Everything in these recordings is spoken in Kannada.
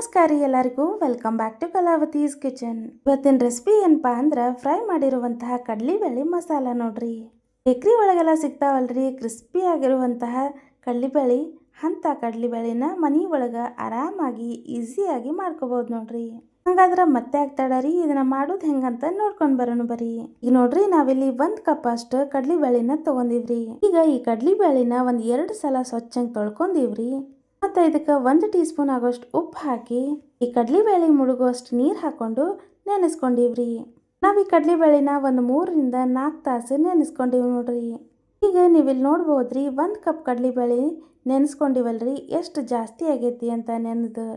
ನಮಸ್ಕಾರ ಎಲ್ಲರಿಗೂ. Welcome back to Kalavathi's kitchen ಇವತ್ತಿನ ರೆಸಿಪಿ ಏನಪ್ಪ ಅಂದ್ರೆ ಫ್ರೈ ಮಾಡಿರುವಂತಹ ಕಡ್ಲಿಬೇಳೆ ಮಸಾಲ ನೋಡ್ರಿ. ಬೇಕ್ರಿ ಒಳಗೆಲ್ಲ ಸಿಗ್ತಾವಲ್ರಿ ಕ್ರಿಸ್ಪಿ ಆಗಿರುವಂತಹ ಕಡ್ಲಿಬೇಳೆ ಅಂತ ಕಡ್ಲಿಬೇಳೆನ ಮನೆ ಒಳಗೆ ಆರಾಮಾಗಿ ಈಸಿಯಾಗಿ ಮಾಡ್ಕೋಬಹುದು ನೋಡ್ರಿ. ಹಂಗಾದ್ರೆ ಮತ್ತೆ ಆಗ್ತಾಡ ರೀ? ಇದನ್ನ ಮಾಡೋದು ಹೆಂಗಂತ ನೋಡ್ಕೊಂಡು ಬರೋಣ ಬರಿ ಈಗ ನೋಡ್ರಿ, ನಾವಿಲ್ಲಿ ಒಂದ್ ಕಪ್ ಅಷ್ಟು ಕಡ್ಲಿ ಬೇಳೆನ ತಗೊಂಡಿವ್ರಿ. ಈಗ ಈ ಕಡ್ಲಿ ಬೇಳೆನ ಒಂದ್ ಎರಡು ಸಲ ಸ್ವಚ್ಛಂಗ್ ತೊಳ್ಕೊಂಡಿವ್ರಿ. ಮತ್ತು ಇದಕ್ಕೆ ಒಂದು ಟೀ ಸ್ಪೂನ್ ಆಗೋಷ್ಟು ಉಪ್ಪು ಹಾಕಿ, ಈ ಕಡಲೆಬೇಳೆ ಮುಳುಗುವಷ್ಟು ನೀರು ಹಾಕ್ಕೊಂಡು ನೆನೆಸ್ಕೊಂಡಿವ್ರಿ. ನಾವು ಈ ಕಡಲೆಬೇಳೆನ ಒಂದು ಮೂರರಿಂದ ನಾಲ್ಕು ತಾಸು ನೆನೆಸ್ಕೊಂಡಿವಿ ನೋಡ್ರಿ. ಈಗ ನೀವಿಲ್ಲಿ ನೋಡ್ಬೋದ್ರಿ, ಒಂದು ಕಪ್ ಕಡಲೆಬೇಳೆ ನೆನೆಸ್ಕೊಂಡಿವಲ್ರಿ, ಎಷ್ಟು ಜಾಸ್ತಿ ಆಗೈತಿ ಅಂತ ನೆನೆದು.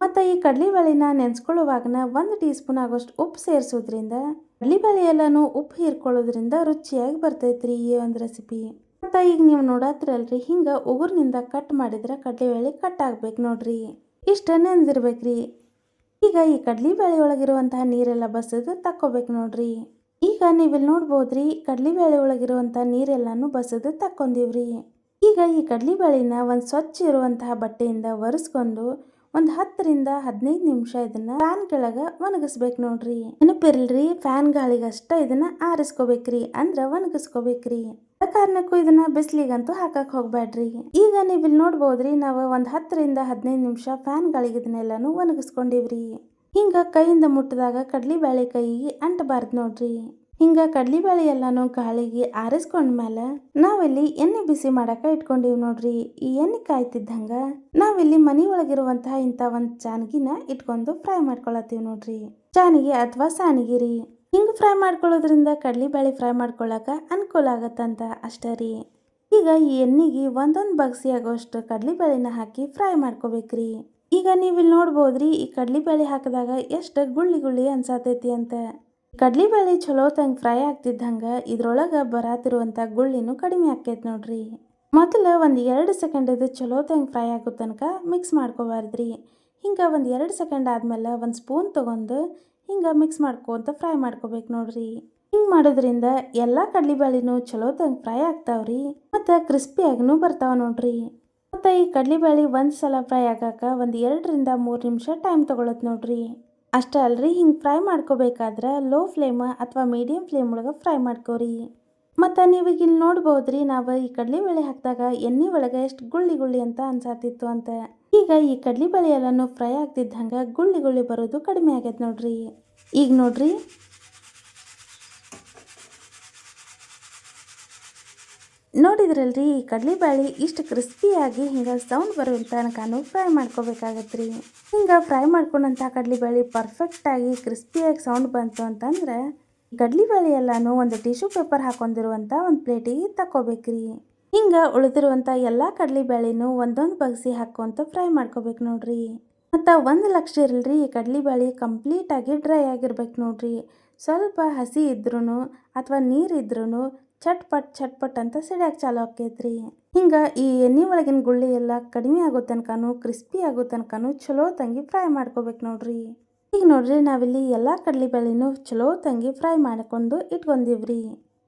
ಮತ್ತು ಈ ಕಡಲೆಬೇಳೆನ ನೆನೆಸ್ಕೊಳ್ಳುವಾಗನ ಒಂದು ಟೀ ಸ್ಪೂನ್ ಆಗೋಷ್ಟು ಉಪ್ಪು ಸೇರಿಸೋದ್ರಿಂದ ಕಡಲೆಬೇಳೆ ಎಲ್ಲನೂ ಉಪ್ಪು ಹೀರ್ಕೊಳ್ಳೋದ್ರಿಂದ ರುಚಿಯಾಗಿ ಬರ್ತೈತ್ರಿ ಈ ಒಂದು ರೆಸಿಪಿ. ಮತ್ತು ಈಗ ನೀವು ನೋಡತ್ರಲ್ರಿ, ಹಿಂಗೆ ಉಗುರಿನಿಂದ ಕಟ್ ಮಾಡಿದ್ರೆ ಕಡಲೆಬೇಳೆ ಕಟ್ ಆಗ್ಬೇಕು ನೋಡ್ರಿ. ಇಷ್ಟ ನೆನೆದಿರ್ಬೇಕ್ರಿ ಈಗ ಈ ಕಡಲೆಬೇಳೆ ಒಳಗಿರುವಂತಹ ನೀರೆಲ್ಲ ಬಸದು ತಕ್ಕೋಬೇಕು ನೋಡ್ರಿ. ಈಗ ನೀವಿಲ್ಲಿ ನೋಡ್ಬೋದ್ರಿ ಕಡಲೆಬೇಳೆ ಒಳಗಿರುವಂಥ ನೀರೆಲ್ಲಾನು ಬಸದು ತಕ್ಕೊಂಡಿವ್ರಿ ಈಗ ಈ ಕಡಲೆಬೇಳೆನ ಒಂದು ಸ್ವಚ್ಛ ಇರುವಂತಹ ಬಟ್ಟೆಯಿಂದ ಒರೆಸ್ಕೊಂಡು ಒಂದು ಹತ್ತರಿಂದ ಹದಿನೈದು ನಿಮಿಷ ಇದನ್ನ ಫ್ಯಾನ್ ಕೆಳಗೆ ಒಣಗಿಸ್ಬೇಕು ನೋಡ್ರಿ. ನೆನಪಿರ್ಲ್ರಿ, ಫ್ಯಾನ್ ಗಾಳಿಗಷ್ಟ ಇದನ್ನ ಆರಿಸ್ಕೋಬೇಕ್ರಿ, ಅಂದ್ರೆ ಒಣಗಿಸ್ಕೋಬೇಕ್ರಿ. ಕಾರಣಕ್ಕೂ ಇದನ್ನ ಬಿಸಿಲಿಗಂತೂ ಹಾಕಕ್ ಹೋಗ್ಬೇಡ್ರಿ ಈಗ ನೀವು ಇಲ್ಲಿ ನೋಡ್ಬೋದ್ರಿ, ನಾವು ಒಂದ್ ಹತ್ತರಿಂದ ಹದಿನೈದು ನಿಮಿಷ ಫ್ಯಾನ್ ಗಾಳಿಗೆ ಇದನ್ನೆಲ್ಲಾನು ಒಣಗಿಸ್ಕೊಂಡಿವ್ರಿ. ಹಿಂಗ ಕೈಯಿಂದ ಮುಟ್ಟದಾಗ ಕಡ್ಲಿ ಬೇಳೆ ಕೈಗೆ ಅಂಟಬಾರ್ದು ನೋಡ್ರಿ. ಹಿಂಗ ಬ್ಯಾಳೆ ಎಲ್ಲಾನು ಗಾಳಿಗೆ ಆರಿಸ್ಕೊಂಡ್ಮೇಲೆ ನಾವಿಲ್ಲಿ ಎಣ್ಣೆ ಬಿಸಿ ಮಾಡಕ ಇಟ್ಕೊಂಡಿವ್ ನೋಡ್ರಿ. ಈ ಎಣ್ಣೆ ಕಾಯ್ತಿದ್ದಂಗ ನಾವಿಲ್ಲಿ ಮನಿ ಒಳಗಿರುವಂತಹ ಇಂತ ಒಂದ್ ಚಾನ್ಗಿನ ಇಟ್ಕೊಂಡು ಫ್ರೈ ಮಾಡ್ಕೊಳತ್ತೀವಿ ನೋಡ್ರಿ. ಚಾನಿಗೆ ಅಥವಾ ಸಾನಿಗಿರಿ ಹಿಂಗ್ ಫ್ರೈ ಮಾಡ್ಕೊಳ್ಳೋದ್ರಿಂದ ಕಡ್ಲಿಬೇಳೆ ಫ್ರೈ ಮಾಡ್ಕೊಳ್ಳೋಕೆ ಅನುಕೂಲ ಆಗತ್ತಂತ ಅಷ್ಟೇ ರೀ. ಈಗ ಈ ಎಣ್ಣೆಗೆ ಒಂದೊಂದು ಬಗ್ಸಿ ಆಗೋಷ್ಟು ಕಡ್ಲಿಬೇಳೆನ ಹಾಕಿ ಫ್ರೈ ಮಾಡ್ಕೋಬೇಕ್ರಿ. ಈಗ ನೀವಿಲ್ಲಿ ನೋಡ್ಬೋದ್ರಿ, ಈ ಕಡ್ಲಿಬೇಳೆ ಹಾಕಿದಾಗ ಎಷ್ಟು ಗುಳ್ಳಿ ಗುಳ್ಳಿ ಅನ್ಸಾತೈತಿ ಅಂತ. ಕಡ್ಲಿಬೇಳೆ ಚಲೋ ತಂಗೆ ಫ್ರೈ ಆಗ್ತಿದ್ದಂಗೆ ಇದ್ರೊಳಗೆ ಬರಾತಿರುವಂಥ ಗುಳ್ಳಿನೂ ಕಡಿಮೆ ಆಕೈತಿ ನೋಡ್ರಿ. ಮೊದಲು ಒಂದು ಎರಡು ಸೆಕೆಂಡ್ ಇದು ಚಲೋ ತಂಗ್ ಫ್ರೈ ಆಗೋ ತನಕ ಮಿಕ್ಸ್ ಮಾಡ್ಕೋಬಾರ್ದ್ರಿ. ಹಿಂಗೆ ಒಂದು ಎರಡು ಸೆಕೆಂಡ್ ಆದಮೇಲೆ ಒಂದು ಸ್ಪೂನ್ ತೊಗೊಂಡು ಹಿಂಗೆ ಮಿಕ್ಸ್ ಮಾಡ್ಕೊಂತ ಫ್ರೈ ಮಾಡ್ಕೋಬೇಕು ನೋಡ್ರಿ. ಹಿಂಗೆ ಮಾಡೋದ್ರಿಂದ ಎಲ್ಲ ಚಲೋ ತಂಗ ಫ್ರೈ ಆಗ್ತಾವ್ರಿ. ಮತ್ತು ಕ್ರಿಸ್ಪಿಯಾಗಿನೂ ಬರ್ತಾವ ನೋಡ್ರಿ. ಮತ್ತು ಈ ಕಡ್ಲಿಬೇಳೆ ಒಂದು ಸಲ ಫ್ರೈ ಆಗಾಕ ಒಂದು ಎರಡರಿಂದ ಮೂರು ನಿಮಿಷ ಟೈಮ್ ತೊಗೊಳತ್ ನೋಡ್ರಿ. ಅಷ್ಟೇ ಅಲ್ರಿ ಹಿಂಗೆ ಫ್ರೈ ಮಾಡ್ಕೋಬೇಕಾದ್ರೆ ಲೋ ಫ್ಲೇಮ್ ಅಥವಾ ಮೀಡಿಯಂ ಫ್ಲೇಮ್ ಒಳಗೆ ಫ್ರೈ ಮಾಡ್ಕೋರಿ. ಮತ್ತು ನೀವೀಗ ಇಲ್ಲಿ ನೋಡ್ಬೋದ್ರಿ, ನಾವು ಈ ಕಡಲೆಬೇಳೆ ಹಾಕಿದಾಗ ಎಣ್ಣೆ ಒಳಗೆ ಎಷ್ಟು ಗುಳ್ಳಿ ಗುಳ್ಳಿ ಅಂತ ಅನ್ಸಾತಿತ್ತು ಅಂತ. ಈಗ ಈ ಕಡಲೆಬೇಳೆ ಎಲ್ಲನೂ ಫ್ರೈ ಆಗ್ತಿದ್ದಂಗೆ ಗುಳ್ಳಿ ಗುಳ್ಳಿ ಬರೋದು ಕಡಿಮೆ ಆಗೈತೆ ನೋಡ್ರಿ. ಈಗ ನೋಡ್ರಿ. ನೋಡಿದ್ರಲ್ರಿ, ಈ ಕಡಲೆಬೇಳೆ ಇಷ್ಟು ಕ್ರಿಸ್ಪಿಯಾಗಿ ಹಿಂಗೆ ಸೌಂಡ್ ಬರೋ ತನಕನೂ ಫ್ರೈ ಮಾಡ್ಕೋಬೇಕಾಗತ್ತೆ ರೀ ಹಿಂಗೆ ಫ್ರೈ ಮಾಡ್ಕೊಂಡಂಥ ಕಡಲೆಬೇಳೆ ಪರ್ಫೆಕ್ಟಾಗಿ ಕ್ರಿಸ್ಪಿಯಾಗಿ ಸೌಂಡ್ ಬಂತು ಅಂತಂದ್ರೆ ಕಡಲೆಬೇಳೆ ಎಲ್ಲನೂ ಒಂದು ಟಿಶ್ಯೂ ಪೇಪರ್ ಹಾಕೊಂಡಿರುವಂಥ ಒಂದು ಪ್ಲೇಟಿಗೆ ತಕ್ಕೋಬೇಕ್ರಿ. ಹಿಂಗೆ ಉಳಿದಿರುವಂಥ ಎಲ್ಲ ಕಡಲೆಬೇಳೆನೂ ಒಂದೊಂದು ಬಗ್ಸಿ ಹಾಕೊಂತ ಫ್ರೈ ಮಾಡ್ಕೋಬೇಕು ನೋಡ್ರಿ. ಮತ್ತು ಒಂದು ಲಕ್ಷ ಇರಲ್ರಿ ಈ ಕಡಲೆಬೇಳೆ ಕಂಪ್ಲೀಟಾಗಿ ಡ್ರೈ ಆಗಿರ್ಬೇಕು ನೋಡ್ರಿ. ಸ್ವಲ್ಪ ಹಸಿ ಇದ್ರೂ ಅಥವಾ ನೀರು ಇದ್ರೂ ಚಟ್ಪಟ್ ಚಟ್ಪಟ್ ಅಂತ ಸಿಡ್ಯಾಕ ಚಾಲು ಆಕೈತ್ರಿ ಹಿಂಗೆ ಈ ಎಣ್ಣೆ ಒಳಗಿನ ಗುಳ್ಳಿ ಎಲ್ಲ ಕಡಿಮೆ ಆಗೋ ತನಕನೂ ಕ್ರಿಸ್ಪಿ ಆಗೋ ತನಕನೂ ಚಲೋ ತಂಗಿ ಫ್ರೈ ಮಾಡ್ಕೋಬೇಕು ನೋಡ್ರಿ. ಈಗ ನೋಡ್ರಿ ನಾವಿಲ್ಲಿ ಎಲ್ಲ ಕಡಲೆಬೇಳೆನೂ ಚಲೋ ತಂಗಿ ಫ್ರೈ ಮಾಡ್ಕೊಂಡು ಇಟ್ಕೊಂಡಿವ್ರಿ.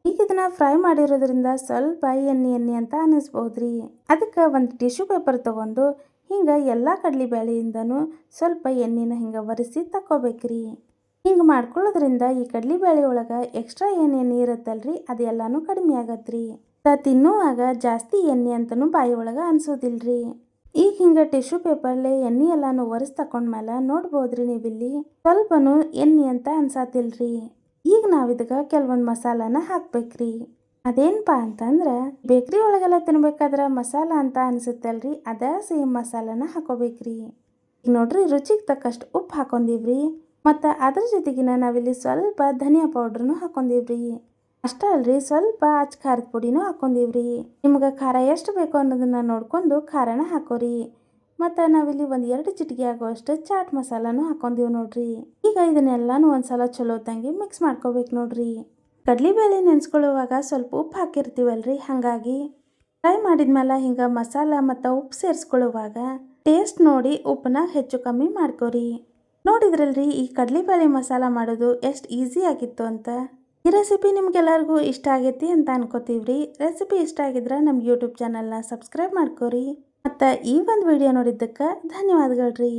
ಈಗ ಇದನ್ನ ಫ್ರೈ ಮಾಡಿರೋದ್ರಿಂದ ಸ್ವಲ್ಪ ಎಣ್ಣೆ ಎಣ್ಣೆ ಅಂತ ಅನ್ನಿಸ್ಬೋದ್ರಿ. ಅದಕ್ಕೆ ಒಂದು ಟಿಶ್ಯೂ ಪೇಪರ್ ತಗೊಂಡು ಹಿಂಗೆ ಎಲ್ಲ ಕಡಲೆಬೇಳೆಯಿಂದನೂ ಸ್ವಲ್ಪ ಎಣ್ಣೆನ ಹಿಂಗೆ ಒರೆಸಿ ತಕ್ಕೋಬೇಕ್ರಿ. ಹಿಂಗೆ ಮಾಡ್ಕೊಳ್ಳೋದ್ರಿಂದ ಈ ಕಡಲೆಬೇಳೆ ಒಳಗೆ ಎಕ್ಸ್ಟ್ರಾ ಎಣ್ಣೆ ಇರುತ್ತಲ್ರಿ ಅದೆಲ್ಲಾನು ಕಡಿಮೆ ಆಗತ್ರಿ. ತಿನ್ನುವಾಗ ಜಾಸ್ತಿ ಎಣ್ಣೆ ಅಂತನೂ ಬಾಯಿ ಒಳಗೆ ಅನಿಸೋದಿಲ್ರಿ. ಈಗ ಹಿಂಗೆ ಟಿಶ್ಯೂ ಪೇಪರ್ಲೆ ಎಣ್ಣೆ ಎಲ್ಲಾನು ಒರೆಸಿ ತಕೊಂಡ್ಮೇಲೆ ನೋಡ್ಬೋದ್ರಿ ನೀವಿಲ್ಲಿ. ಸ್ವಲ್ಪನೂ ಎಣ್ಣೆ ಅಂತ ಅನ್ಸಾತಿಲ್ರಿ. ಈಗ ನಾವಿದಕ್ಕೆ ಕೆಲವೊಂದು ಮಸಾಲಾನ ಹಾಕ್ಬೇಕ್ರಿ. ಅದೇನಪ್ಪ ಅಂತಂದ್ರೆ, ಬೇಕ್ರಿ ಒಳಗೆಲ್ಲ ತಿನ್ಬೇಕಾದ್ರೆ ಮಸಾಲ ಅಂತ ಅನ್ಸುತ್ತಲ್ರಿ, ಅದೇ ಸೇಮ್ ಮಸಾಲಾನ ಹಾಕೋಬೇಕ್ರಿ. ಈಗ ನೋಡ್ರಿ, ರುಚಿಗೆ ತಕ್ಕಷ್ಟು ಉಪ್ಪು ಹಾಕೊಂಡಿವ್ರಿ. ಮತ್ತು ಅದ್ರ ಜೊತೆಗಿನ ನಾವಿಲ್ಲಿ ಸ್ವಲ್ಪ ಧನಿಯಾ ಪೌಡ್ರನ್ನು ಹಾಕೊಂಡಿವ್ರಿ. ಅಷ್ಟೇ ಅಲ್ರಿ, ಸ್ವಲ್ಪ ಅಚ್ಚ ಖಾರದ ಪುಡಿನೂ ಹಾಕೊಂಡಿವ್ರಿ. ನಿಮ್ಗೆ ಖಾರ ಎಷ್ಟು ಬೇಕು ಅನ್ನೋದನ್ನ ನೋಡ್ಕೊಂಡು ಖಾರನ ಹಾಕೋರಿ. ಮತ್ತು ನಾವಿಲ್ಲಿ ಒಂದು ಎರಡು ಚಿಟಿಕೆ ಆಗೋಷ್ಟು ಚಾಟ್ ಮಸಾಲಾನು ಹಾಕೊಂಡಿವಿ ನೋಡ್ರಿ. ಈಗ ಇದನ್ನೆಲ್ಲಾನು ಒಂದ್ಸಲ ಚಲೋ ತಂಗಿ ಮಿಕ್ಸ್ ಮಾಡ್ಕೋಬೇಕು ನೋಡ್ರಿ. ಕಡ್ಲಿಬೇಳೆ ನೆನೆಸ್ಕೊಳ್ಳುವಾಗ ಸ್ವಲ್ಪ ಉಪ್ಪು ಹಾಕಿರ್ತೀವಲ್ರಿ, ಹಾಗಾಗಿ. ಫ್ರೈ ಮಾಡಿದ್ಮೇಲೆ ಹಿಂಗೆ ಮಸಾಲ ಮತ್ತು ಉಪ್ಪು ಸೇರಿಸ್ಕೊಳ್ಳುವಾಗ ಟೇಸ್ಟ್ ನೋಡಿ ಉಪ್ಪನ್ನ ಹೆಚ್ಚು ಕಮ್ಮಿ ಮಾಡ್ಕೋರಿ. ನೋಡಿದ್ರಲ್ರಿ, ಈ ಕಡಲೆಬೇಳೆ ಮಸಾಲ ಮಾಡೋದು ಎಷ್ಟು ಈಸಿ ಆಗಿತ್ತು ಅಂತ. ಈ ರೆಸಿಪಿ ನಿಮ್ಗೆಲ್ಲರಿಗೂ ಇಷ್ಟ ಆಗೈತಿ ಅಂತ ಅನ್ಕೋತೀವ್ರಿ. ರೆಸಿಪಿ ಇಷ್ಟ ಆಗಿದ್ರೆ ನಮ್ಮ ಯೂಟ್ಯೂಬ್ ಚಾನಲ್ನ ಸಬ್ಸ್ಕ್ರೈಬ್ ಮಾಡ್ಕೋರಿ. ಮತ್ತು ಈ ಒಂದು ವಿಡಿಯೋ ನೋಡಿದ್ದಕ್ಕೆ ಧನ್ಯವಾದಗಳು ರೀ